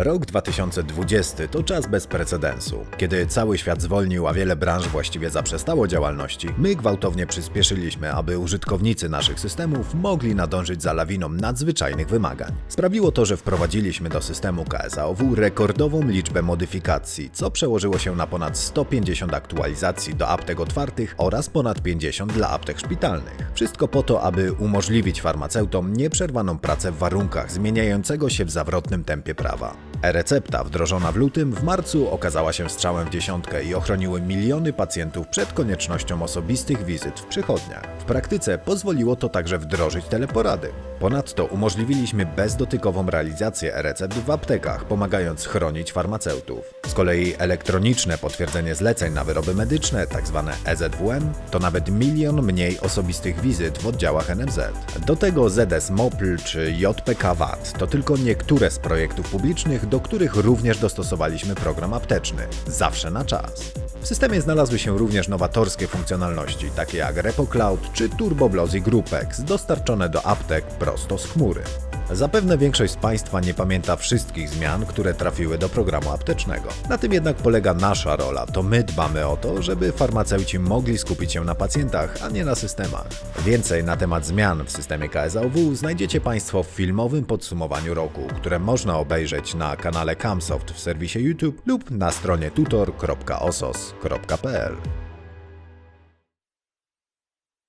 Rok 2020 to czas bez precedensu. Kiedy cały świat zwolnił, a wiele branż właściwie zaprzestało działalności, my gwałtownie przyspieszyliśmy, aby użytkownicy naszych systemów mogli nadążyć za lawiną nadzwyczajnych wymagań. Sprawiło to, że wprowadziliśmy do systemu KSAOW rekordową liczbę modyfikacji, co przełożyło się na ponad 150 aktualizacji do aptek otwartych oraz ponad 50 dla aptek szpitalnych. Wszystko po to, aby umożliwić farmaceutom nieprzerwaną pracę w warunkach zmieniającego się w zawrotnym tempie prawa. E-recepta wdrożona w lutym w marcu okazała się strzałem w dziesiątkę i ochroniły miliony pacjentów przed koniecznością osobistych wizyt w przychodniach. Praktyce pozwoliło to także wdrożyć teleporady. Ponadto umożliwiliśmy bezdotykową realizację e-recept w aptekach, pomagając chronić farmaceutów. Z kolei elektroniczne potwierdzenie zleceń na wyroby medyczne, tzw. EZWM, to nawet milion mniej osobistych wizyt w oddziałach NFZ. Do tego ZS MOPL czy JPK VAT to tylko niektóre z projektów publicznych, do których również dostosowaliśmy program apteczny. Zawsze na czas. W systemie znalazły się również nowatorskie funkcjonalności, takie jak Repo Cloud czy TurboBlozy Groupex, dostarczone do aptek prosto z chmury. Zapewne większość z Państwa nie pamięta wszystkich zmian, które trafiły do programu aptecznego. Na tym jednak polega nasza rola. To my dbamy o to, żeby farmaceuci mogli skupić się na pacjentach, a nie na systemach. Więcej na temat zmian w systemie KSAW znajdziecie Państwo w filmowym podsumowaniu roku, które można obejrzeć na kanale Camsoft w serwisie YouTube lub na stronie tutor.osos.pl.